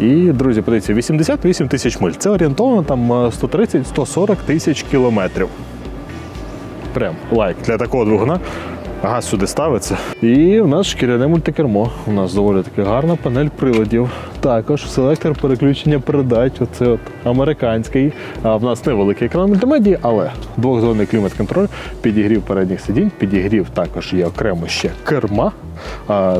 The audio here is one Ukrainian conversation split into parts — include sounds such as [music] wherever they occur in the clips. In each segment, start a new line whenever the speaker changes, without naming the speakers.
І, друзі, подивіться, 88 тисяч миль. Це орієнтовно там е, 130-140 тисяч кілометрів. Прям лайк для такого двигуна. Газ сюди ставиться. І в нас шкіряне мультикермо. У нас доволі таки гарна панель приладів. Також селектор переключення передач. Оце от американський. А в нас невеликий екран мультимедії, але двохзонний клімат-контроль, підігрів передніх сидінь, підігрів також є окремо ще керма.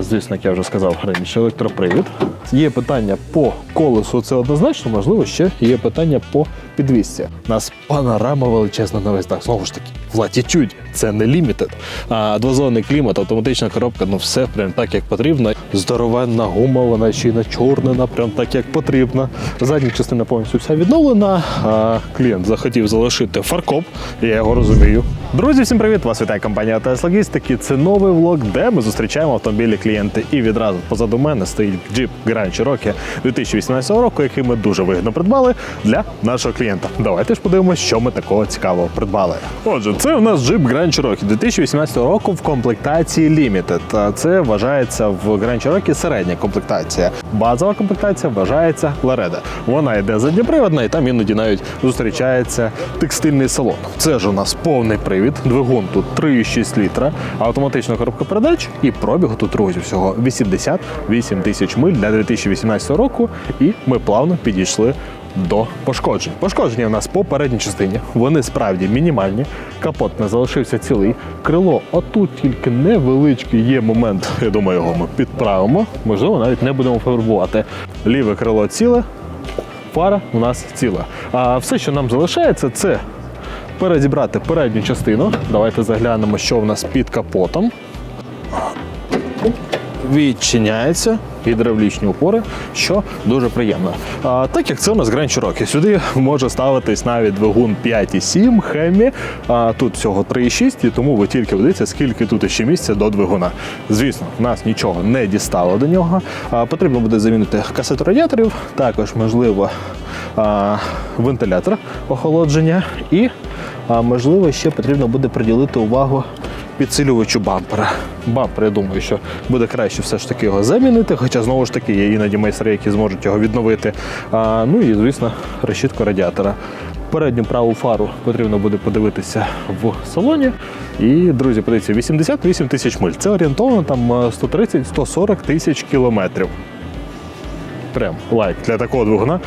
Звісно, як я вже сказав раніше, електропривід. Є питання по колесу, це однозначно, можливо, ще є питання по підвісці. У нас панорама величезна на весь дах. Знову ж таки, в латітюді. Це не лімітед. Двозонний клімат, автоматична коробка, ну все прям так, як потрібно. Здоровенна гума, вона ще й начорнена, прям так, як потрібно. Задня частина повністю вся відновлена. А клієнт захотів залишити фаркоп, я його розумію. Друзі, всім привіт! Вас вітає компанія Логістики. Це новий влог, де ми зустрічаємо автомобілі клієнти. І відразу позаду мене стоїть Jeep Grand Cherokee 2018 року, який ми дуже вигідно придбали для нашого клієнта. Давайте ж подивимося, що ми такого цікавого придбали. Отже, це у нас Jeep Grand Cherokee 2018 року в комплектації Limited. Це вважається в Grand Cherokee середня комплектація. Базова комплектація вважається Лареда. Вона йде задньоприводна, і там іноді навіть зустрічається текстильний салон. Це ж у нас повний привід, двигун тут 3,6 літра, автоматична коробка передач і пробігу тут друзі всього 88 тисяч миль для 2018 року. І ми плавно підійшли до пошкоджень. Пошкодження у нас по передній частині. Вони справді мінімальні. Капот не залишився цілий. Крило отут тільки невеличкий є момент. Я думаю, його ми підправимо. Можливо, навіть не будемо фарбувати. Ліве крило ціле, фара у нас ціла. А все, що нам залишається, це перезібрати передню частину. Давайте заглянемо, що в нас під капотом. Відчиняється гідравлічні опори, що дуже приємно. А, так як це у нас Grand Cherokee, сюди може ставитись навіть двигун 5,7 Хеммі. А тут всього 3,6, і тому ви тільки дивіться, скільки тут ще місця до двигуна. Звісно, нас нічого не дістало до нього. А, потрібно буде замінити касету радіаторів, також можливо а, вентилятор охолодження і а, можливо ще потрібно буде приділити увагу підсилювачу бампера. Бампер, я думаю, що буде краще все ж таки його замінити, хоча знову ж таки є іноді майстри, які зможуть його відновити. А, ну і звісно, решітку радіатора. Передню праву фару потрібно буде подивитися в салоні. І, друзі, подивіться, 88 тисяч миль. Це орієнтовно там е, 130-140 тисяч кілометрів. Прям лайк для такого двигуна.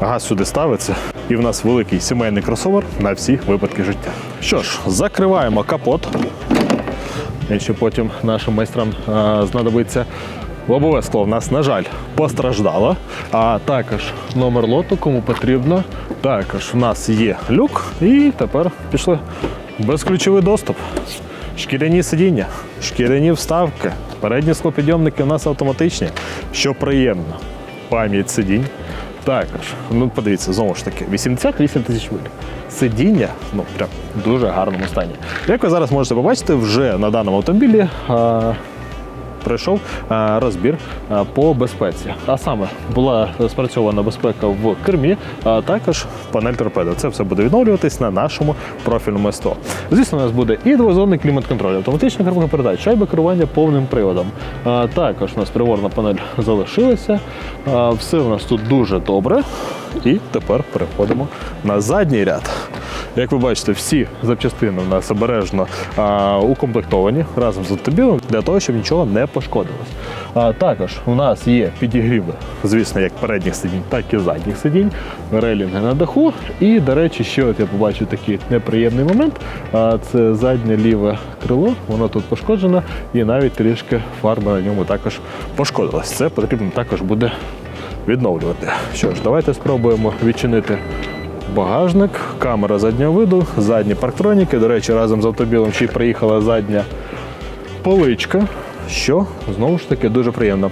Газ сюди ставиться, і в нас великий сімейний кросовер на всі випадки життя. Що ж, закриваємо капот. Якщо потім нашим майстрам знадобиться лобове скло, в нас, на жаль, постраждало. А також номер лоту, кому потрібно. Також в нас є люк, і тепер пішли безключовий доступ. Шкіряні сидіння, шкіряні вставки, передні склопідйомники у нас автоматичні, що приємно. Пам'ять сидінь. Також, ну подивіться, знову ж таки, 88 тисяч миль. Сидіння, ну прям в дуже гарному стані. Як ви зараз можете побачити, вже на даному автомобілі а, пройшов розбір по безпеці. А саме була спрацьована безпека в кермі, а також панель торпеда. Це все буде відновлюватись на нашому профільному СТО. Звісно, у нас буде і двозонний клімат-контроль, автоматична коробка передач, шайба керування повним приводом. А, також у нас приворна панель залишилася. Все у нас тут дуже добре. І тепер переходимо на задній ряд. Як ви бачите, всі запчастини у нас обережно а, укомплектовані разом з автомобілем для того, щоб нічого не пошкодилось. А, також у нас є підігріви, звісно, як передніх сидінь, так і задніх сидінь, релінги на даху. І, до речі, ще от я побачив такий неприємний момент. А, це заднє ліве крило, воно тут пошкоджено, і навіть трішки фарба на ньому також пошкодилась. Це потрібно також буде відновлювати. Що ж, давайте спробуємо відчинити багажник, камера заднього виду, задні парктроніки. До речі, разом з автобілом ще й приїхала задня поличка, що знову ж таки дуже приємно.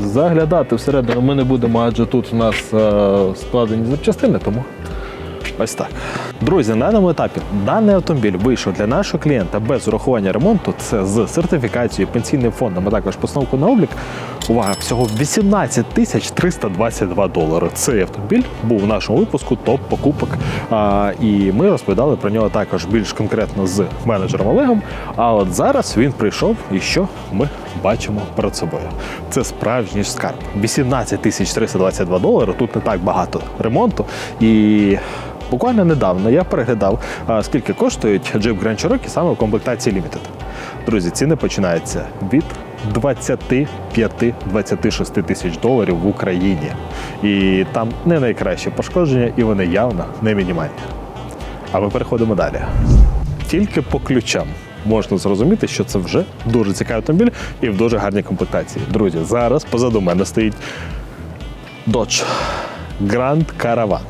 Заглядати всередину ми не будемо, адже тут у нас е, складені запчастини, тому ось так. Друзі, на даному етапі даний автомобіль вийшов для нашого клієнта без урахування ремонту. Це з сертифікацією пенсійним фондом, а також постановку на облік. Увага, всього 18 тисяч 322 долари. Цей автомобіль був в нашому випуску топ покупок. А, і ми розповідали про нього також більш конкретно з менеджером Олегом. А от зараз він прийшов, і що ми бачимо перед собою? Це справжній скарб. 18 тисяч 322 долари. Тут не так багато ремонту. І буквально недавно я переглядав, скільки коштують Jeep Grand Cherokee саме в комплектації Limited. Друзі, ціни починаються від 25-26 тисяч доларів в Україні. І там не найкраще пошкодження, і вони явно не мінімальні. А ми переходимо далі. Тільки по ключам можна зрозуміти, що це вже дуже цікавий автомобіль і в дуже гарній комплектації. Друзі, зараз позаду мене стоїть Dodge Grand Caravan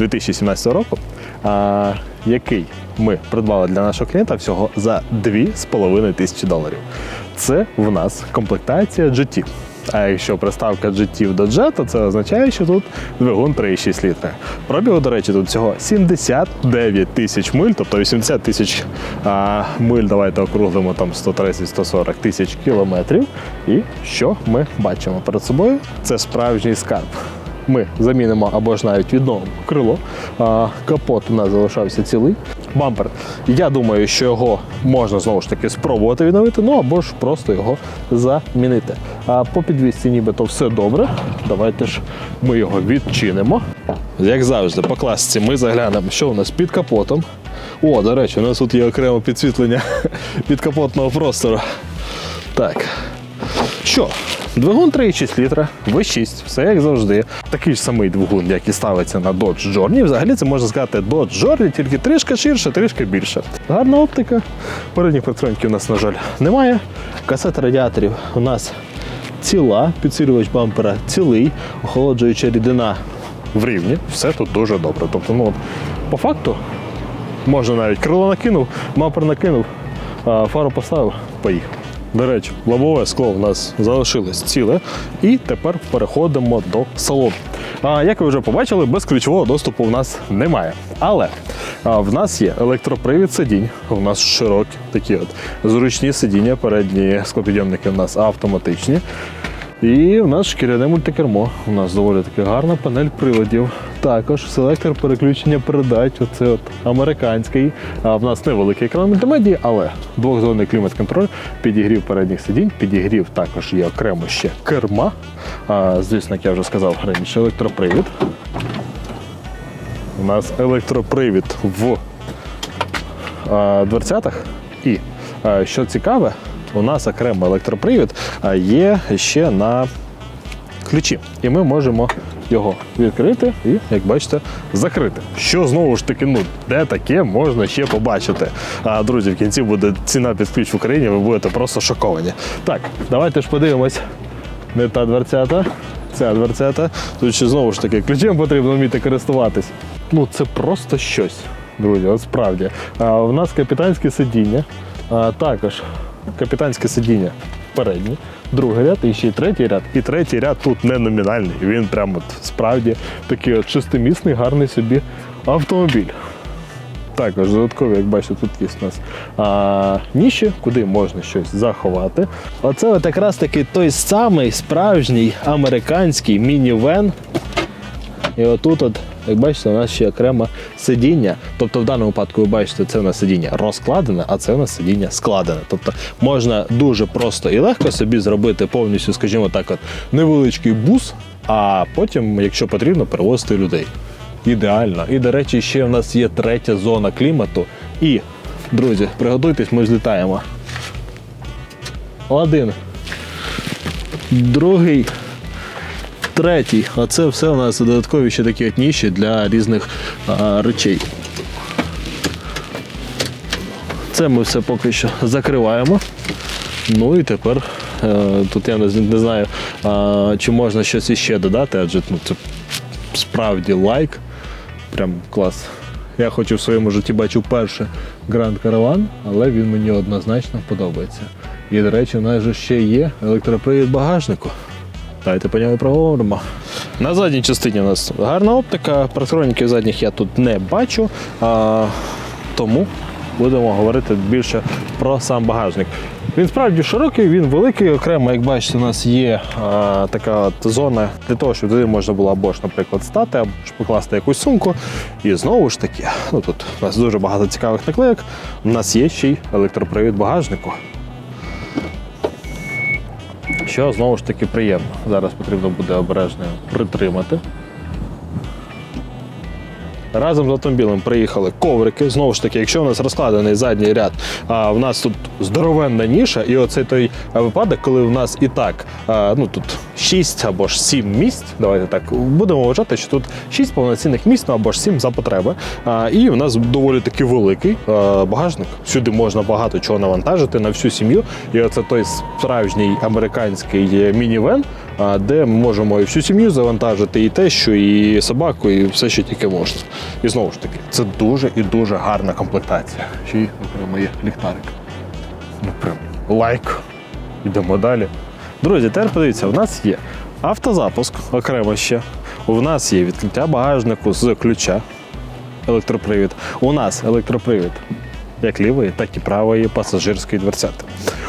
2017 року, а, який ми придбали для нашого клієнта всього за 2,5 тисячі доларів. Це в нас комплектація GT. А якщо приставка GT до то це означає, що тут двигун 3,6 літра. Пробігу, до речі, тут всього 79 тисяч миль, тобто 80 тисяч миль, давайте округлимо там 130-140 тисяч кілометрів. І що ми бачимо перед собою? Це справжній скарб. Ми замінимо або ж навіть відновимо крило. Капот у нас залишався цілий. Бампер. Я думаю, що його можна знову ж таки спробувати відновити, ну або ж просто його замінити. А по підвісці нібито все добре. Давайте ж ми його відчинимо. Як завжди, по класиці ми заглянемо, що у нас під капотом. О, до речі, у нас тут є окреме підсвітлення [laughs] підкапотного простору. Так. Що? Двигун 3,6 літра, V6, все як завжди. Такий ж самий двигун, як і ставиться на Dodge Journey. Взагалі це можна сказати Dodge Journey, тільки трішки ширше, трішки більше. Гарна оптика. Передніх патронків у нас, на жаль, немає. Касета радіаторів у нас ціла, підсилювач бампера цілий, охолоджуюча рідина в рівні. Все тут дуже добре. Тобто, ну, по факту, можна навіть крило накинув, бампер накинув, фару поставив, поїхав. До речі, лобове скло у нас залишилось ціле, і тепер переходимо до салону. А, як ви вже побачили, без ключового доступу в нас немає. Але а, в нас є електропривід сидінь, у нас широкі такі от зручні сидіння, передні склопідйомники у нас автоматичні. І у нас шкіряне мультикермо. У нас доволі таки гарна панель приладів. Також селектор переключення передач. Оце от американський. А в нас невеликий екран мультимедії, але двохзонний клімат-контроль, підігрів передніх сидінь, підігрів також є окремо ще керма. А, звісно, як я вже сказав раніше, електропривід. У нас електропривід в а, дверцятах. І а, що цікаве, у нас окремо електропривід є ще на ключі. І ми можемо його відкрити і, як бачите, закрити. Що знову ж таки, ну де таке можна ще побачити. А друзі, в кінці буде ціна під ключ в Україні, ви будете просто шоковані. Так, давайте ж подивимось. Не та дверцята, ця дверцята. Тут ще знову ж таки ключем потрібно вміти користуватись. Ну це просто щось, друзі, от справді. А, у нас капітанське сидіння, а, також капітанське сидіння переднє, другий ряд і ще й третій ряд. І третій ряд тут не номінальний. Він прямо от справді такий от шестимісний, гарний собі автомобіль. Також додаткові, як бачите, тут є у нас а, ніші, куди можна щось заховати. Оце от якраз таки той самий справжній американський мінівен. І отут, от, як бачите, у нас ще окремо сидіння. Тобто в даному випадку ви бачите, це у нас сидіння розкладене, а це у нас сидіння складене. Тобто можна дуже просто і легко собі зробити повністю, скажімо так, от, невеличкий бус, а потім, якщо потрібно, перевозити людей. Ідеально. І, до речі, ще в нас є третя зона клімату. І, друзі, приготуйтесь, ми злітаємо. Один. Другий. Третій. А це все у нас додаткові ще такі от ніші для різних а, речей. Це ми все поки що закриваємо. Ну і тепер е, тут я не, знаю, чи можна щось іще додати, адже ну, це справді лайк. Прям клас. Я хочу в своєму житті бачу перше Grand Caravan, але він мені однозначно подобається. І, до речі, у нас же ще є електропривід багажнику. Давайте по ньому проговоримо. На задній частині у нас гарна оптика, парктроніків задніх я тут не бачу, а, тому будемо говорити більше про сам багажник. Він справді широкий, він великий. Окремо, як бачите, у нас є а, така от зона для того, щоб туди можна було або ж, наприклад, стати, або ж покласти якусь сумку. І знову ж таки, ну тут у нас дуже багато цікавих наклеїк. У нас є ще й електропривід багажнику. Що знову ж таки приємно. Зараз потрібно буде обережно притримати. Разом з автомобілем приїхали коврики. Знову ж таки, якщо у нас розкладений задній ряд, а в нас тут здоровенна ніша, і оцей той випадок, коли в нас і так а, ну тут 6 або ж 7 місць. Давайте так будемо вважати, що тут 6 повноцінних місць, ну або ж 7 за потреби. А, і в нас доволі таки великий а, багажник. Сюди можна багато чого навантажити на всю сім'ю. І оце той справжній американський мінівен, а, де ми можемо і всю сім'ю завантажити, і тещу, і собаку, і все, що тільки можна. І знову ж таки, це дуже і дуже гарна комплектація. Ще й окремо є ліхтарик. Ну прям лайк. Йдемо далі. Друзі, тепер подивіться, у нас є автозапуск окремо ще. У нас є відкриття багажнику з ключа, електропривід. У нас електропривід як лівої, так і правої пасажирської дверцяти.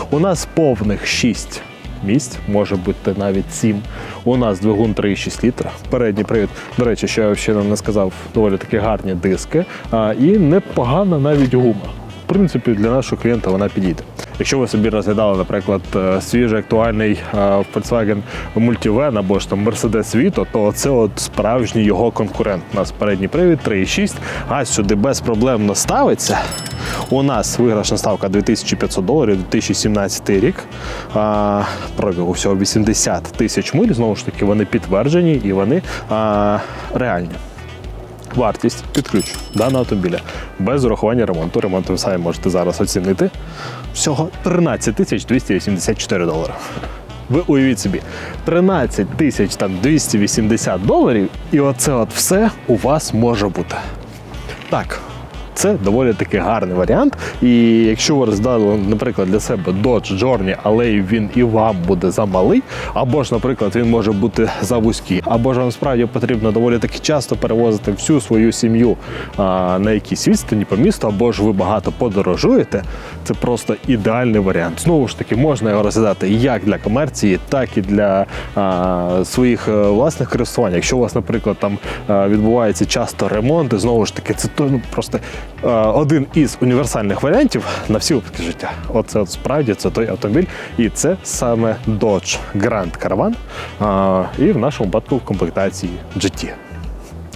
У нас повних 6 місць, може бути навіть 7. У нас двигун 3,6 літра. Передній привід. До речі, що я ще не сказав, доволі такі гарні диски. А, і непогана навіть гума. В принципі, для нашого клієнта вона підійде. Якщо ви собі розглядали, наприклад, е, свіжий актуальний е, Volkswagen Multivan або ж там Mercedes Vito, то це от справжній його конкурент. У нас передній привід 3,6, газ сюди безпроблемно ставиться. У нас виграшна ставка 2500 доларів, 2017 рік. А, пробігу всього 80 тисяч миль. Знову ж таки, вони підтверджені і вони а, реальні. Вартість під ключ даного автомобіля без урахування ремонту. Ремонт ви самі можете зараз оцінити. Всього 13 тисяч 284 долари. Ви уявіть собі, 13 тисяч 280 доларів, і оце от все у вас може бути. Так, це доволі таки гарний варіант. І якщо ви роздали, наприклад, для себе Dodge Journey, але він і вам буде замалий, або ж, наприклад, він може бути за вузький, або ж вам справді потрібно доволі таки часто перевозити всю свою сім'ю а, на якійсь відстані по місту, або ж ви багато подорожуєте, це просто ідеальний варіант. Знову ж таки, можна його розглядати як для комерції, так і для а, своїх е, власних користувань. Якщо у вас, наприклад, там е, відбувається часто ремонт, і знову ж таки, це ну, просто один із універсальних варіантів на всі випадки життя. Оце от справді це той автомобіль, і це саме Dodge Grand Caravan, і в нашому випадку в комплектації GT.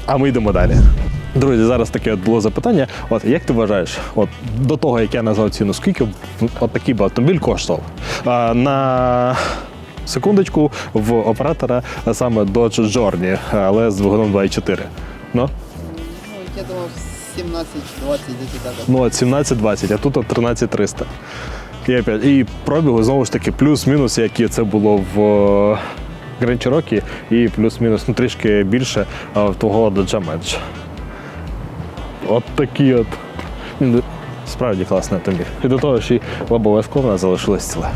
А ми йдемо далі. Друзі, зараз таке от було запитання. От як ти вважаєш, от до того як я назвав ціну, скільки б от такий би автомобіль коштував? А, на секундочку в оператора саме Dodge Journey, але з двигуном 2.4. Ну?
Ну, я думав 17-20 десь так.
Ну, от 17-20, а тут от 13-300. І, опять, і пробігу знову ж таки плюс-мінус, як і це було в е, Grand і плюс-мінус ну, трішки більше е, в твого Dodge Edge. От такі от. Справді класний автомобіль. І до того, що й лобове скло в нас залишилось ціле.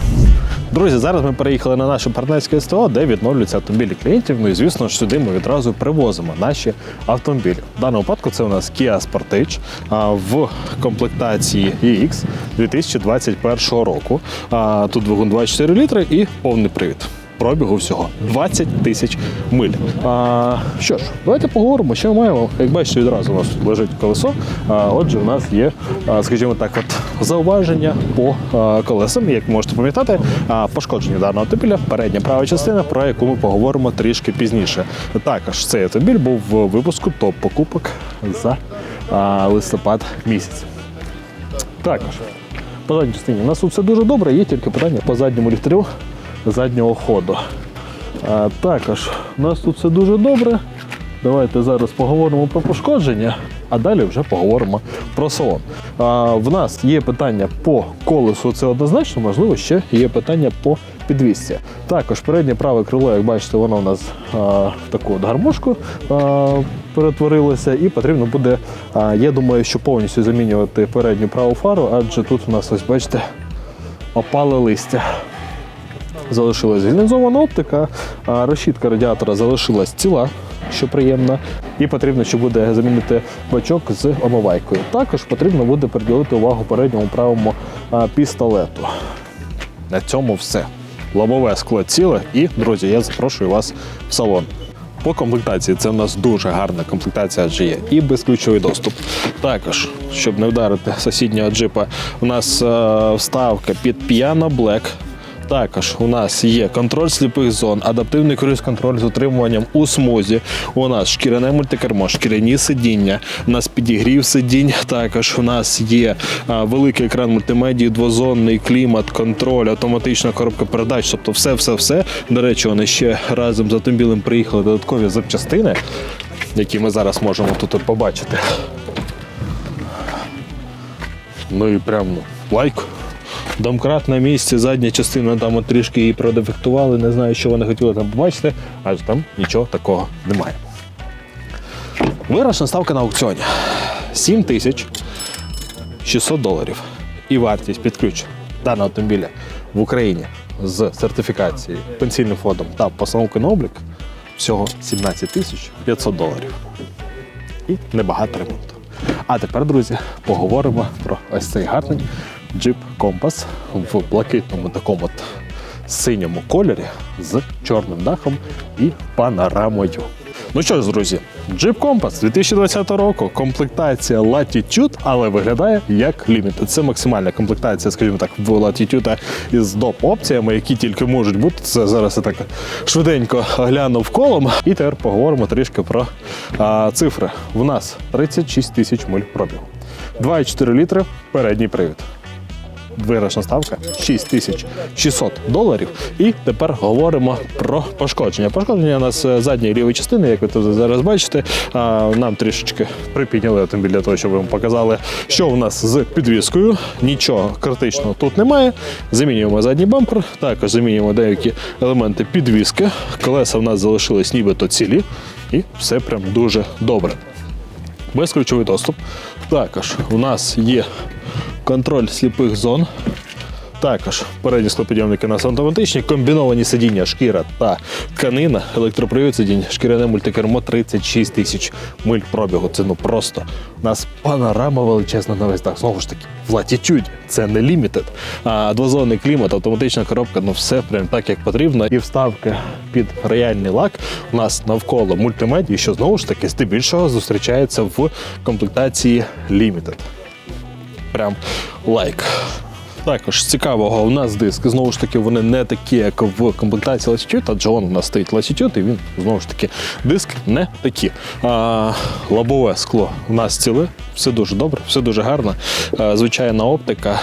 Друзі, зараз ми переїхали на наше партнерське СТО, де відновлюються автомобілі клієнтів. Ну і звісно ж сюди ми відразу привозимо наші автомобілі. В даному випадку це у нас Kia Sportage в комплектації EX 2021 року. Тут двигун 24 літри і повний привід. Пробігу всього 20 тисяч миль. А, що ж, давайте поговоримо, що ми маємо. Як бачите, відразу у нас тут лежить колесо. А, отже, у нас є, скажімо так, от зауваження по колесам. Як можете пам'ятати, пошкодження даного автомобіля, передня права частина, про яку ми поговоримо трішки пізніше. Також цей автомобіль був в випуску топ покупок за листопад місяць. Також по задній частині у нас тут все дуже добре, є тільки питання по задньому ліфтарю заднього ходу. А, також у нас тут все дуже добре. Давайте зараз поговоримо про пошкодження, а далі вже поговоримо про салон. А, в нас є питання по колесу, це однозначно, можливо, ще є питання по підвісці. Також переднє праве крило, як бачите, воно у нас а, в таку от гармошку а, перетворилося, і потрібно буде, а, я думаю, що повністю замінювати передню праву фару, адже тут у нас ось бачите опале листя. Залишилась гільнізована оптика, а решітка радіатора залишилась ціла, що приємно. І потрібно, що буде замінити бачок з омивайкою. Також потрібно буде приділити увагу передньому правому пістолету. На цьому все. Лобове скло ціле. І, друзі, я запрошую вас в салон. По комплектації це в нас дуже гарна комплектація, є і безключовий доступ. Також, щоб не вдарити сусіднього джипа, у нас е, вставка під піано Black. Також у нас є контроль сліпих зон, адаптивний круїз-контроль з утримуванням у смузі. У нас шкіряне мультикермо, шкіряні сидіння, у нас підігрів сидінь. Також у нас є великий екран мультимедії, двозонний клімат, контроль, автоматична коробка передач. Тобто, все, все, все. До речі, вони ще разом з автомобілем приїхали додаткові запчастини, які ми зараз можемо тут побачити. Ну і прям лайк. Домкрат на місці, задня частина там от трішки її продефектували. Не знаю, що вони хотіли там побачити, адже там нічого такого немає. Вирочна ставка на аукціоні 7 тисяч 600 доларів. І вартість під ключ даного автомобіля в Україні з сертифікацією, пенсійним фондом та постановкою на облік всього 17 тисяч 500 доларів. І небагато ремонту. А тепер, друзі, поговоримо про ось цей гарний Jeep Compass в блакитному такому от синьому кольорі з чорним дахом і панорамою. Ну що ж, друзі, Jeep Compass 2020 року, комплектація Latitude, але виглядає як Limited. Це максимальна комплектація, скажімо так, в Latitude із доп опціями, які тільки можуть бути. Це зараз я так швиденько глянув колом. І тепер поговоримо трішки про а, цифри. В нас 36 тисяч миль пробігу. 2,4 літри передній привід вирочна ставка 6600 доларів. І тепер говоримо про пошкодження. Пошкодження у нас е, задньої лівої частини, як ви тут зараз бачите. Нам трішечки припідняли автомобіль для того, щоб ви вам показали, що у нас з підвіскою. Нічого критичного тут немає. Замінюємо задній бампер, також замінюємо деякі елементи підвіски. Колеса в нас залишились нібито цілі, і все прям дуже добре безключовий доступ. Також у нас є контроль сліпих зон. Також передні склопідйомники нас автоматичні, комбіновані сидіння, шкіра та тканина, електропривід сидінь, шкіряне мультикермо 36 тисяч миль пробігу. Це ну просто у нас панорама величезна на весь дах. Знову ж таки, в латітюді. Це не лімітед. А двозонний клімат, автоматична коробка, ну все прям так, як потрібно. І вставки під рояльний лак у нас навколо мультимедії, що знову ж таки здебільшого зустрічається в комплектації Limited. Прям лайк. Також цікавого, у нас диск. Знову ж таки, вони не такі, як в комплектації Latitude, адже он у нас стоїть Latitude, і він знову ж таки диск не такі. А, лобове скло у нас ціле, все дуже добре, все дуже гарно. А, звичайна оптика.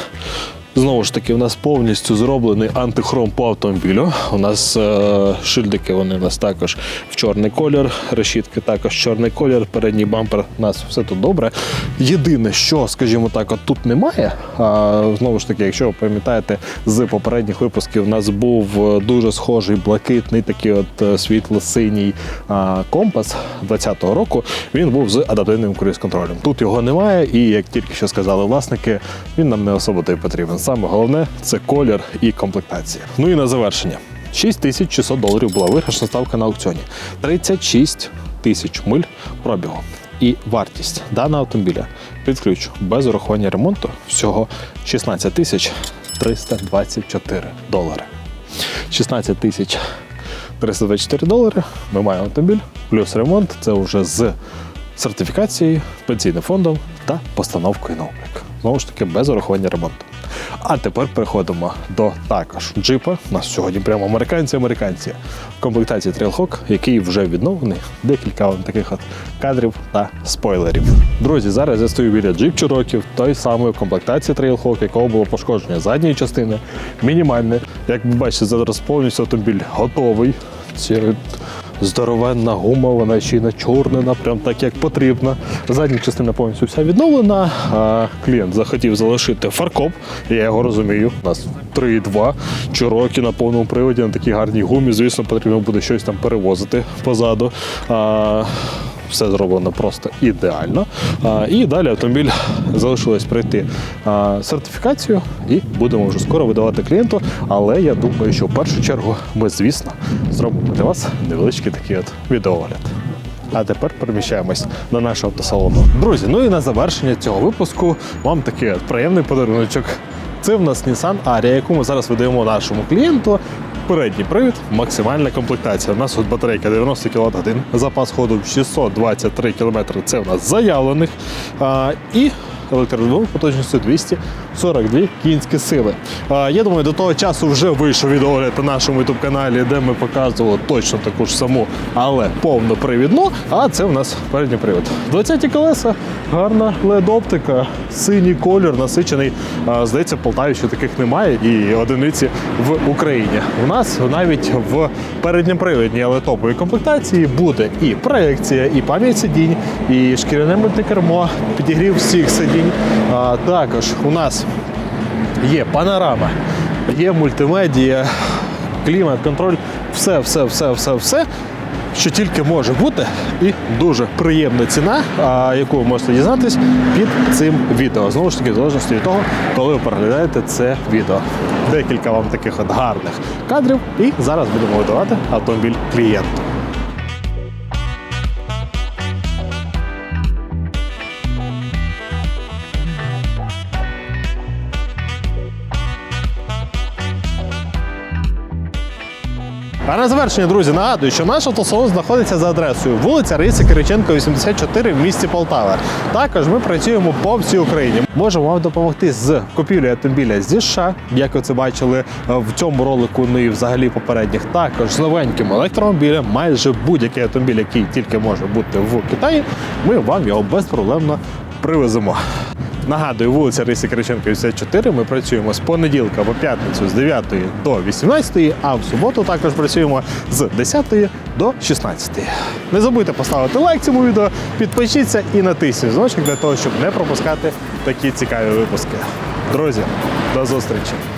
Знову ж таки, у нас повністю зроблений антихром по автомобілю. У нас е, шильдики, вони у нас також в чорний колір, решітки також чорний колір, передній бампер. У нас все тут добре. Єдине, що, скажімо так, от тут немає. А, знову ж таки, якщо ви пам'ятаєте, з попередніх випусків у нас був е, дуже схожий блакитний, такий от е, світло-синій компас 2020 року. Він був з адаптивним круїз-контролем. Тут його немає, і як тільки що сказали власники, він нам не особо й потрібен. Саме головне це колір і комплектація. Ну і на завершення. 6600 доларів була виграшна ставка на аукціоні. 36 тисяч миль пробігу. І вартість даного автомобіля під ключ без урахування ремонту всього 16 тисяч 324 долари. 16 тисяч 324 долари. Ми маємо автомобіль, плюс ремонт. Це вже з сертифікацією, пенсійним фондом та постановкою на облік. Знову ж таки, без урахування ремонту. А тепер переходимо до також джипа. У нас сьогодні прямо американці-американці в комплектації Trailhawk, який вже відновлений. Декілька таких от кадрів та спойлерів. Друзі, зараз я стою біля Jeep Cherokee, той самої комплектації Trailhawk, якого було пошкодження задньої частини, мінімальне. Як ви бачите, зараз повністю автомобіль готовий. Ці здоровенна гума, вона ще й начорнена, прям так як потрібно. Задня частина повністю вся відновлена. А клієнт захотів залишити фаркоп. Я його розумію. У нас 3,2 чороки на повному приводі на такій гарній гумі. Звісно, потрібно буде щось там перевозити позаду. А, все зроблено просто ідеально. І далі автомобіль залишилось пройти сертифікацію і будемо вже скоро видавати клієнту. Але я думаю, що в першу чергу ми, звісно, зробимо для вас невеличкий такий от відеоогляд. А тепер переміщаємось до нашого автосалону. Друзі, ну і на завершення цього випуску вам такий от приємний подаруночок. Це в нас Nissan Aria, яку ми зараз видаємо нашому клієнту. Передній привід, максимальна комплектація. У нас тут батарейка 90 кВт, запас ходу 623 км. Це у нас заявлених. А, і електродвигун потужністю 242 кінські сили. Я думаю, до того часу вже вийшов відеогляд на нашому youtube каналі, де ми показували точно таку ж саму, але повнопривідну. А це в нас передній привід. 20 колеса, гарна LED-оптика, синій колір, насичений. Здається, в Полтаві ще таких немає і одиниці в Україні. У нас навіть в передньопривідній, але топовій комплектації буде і проекція, і пам'ять сидінь, і шкіряне мультикермо, підігрів всіх сидінь. Також у нас є панорама, є мультимедія, клімат, контроль, все, все, все, все, все. Що тільки може бути, і дуже приємна ціна, яку ви можете дізнатись під цим відео. Знову ж таки, в залежності від того, коли ви переглядаєте це відео. Декілька вам таких от гарних кадрів, і зараз будемо видавати автомобіль клієнту. А на завершення, друзі, нагадую, що наш автосалон знаходиться за адресою вулиця Раїси Кириченко, 84 в місті Полтава. Також ми працюємо по всій Україні. Можемо вам допомогти з купівлею автомобіля зі США, як ви це бачили е, в цьому ролику, ну і взагалі попередніх. Також з новеньким електромобілем, майже будь-який автомобіль, який тільки може бути в Китаї, ми вам його безпроблемно привеземо. Нагадую, вулиця Рисі Кириченка, 54. Ми працюємо з понеділка по п'ятницю з 9 до 18, а в суботу також працюємо з 10 до 16. Не забудьте поставити лайк цьому відео, підпишіться і натисніть дзвіночок для того, щоб не пропускати такі цікаві випуски. Друзі, до зустрічі!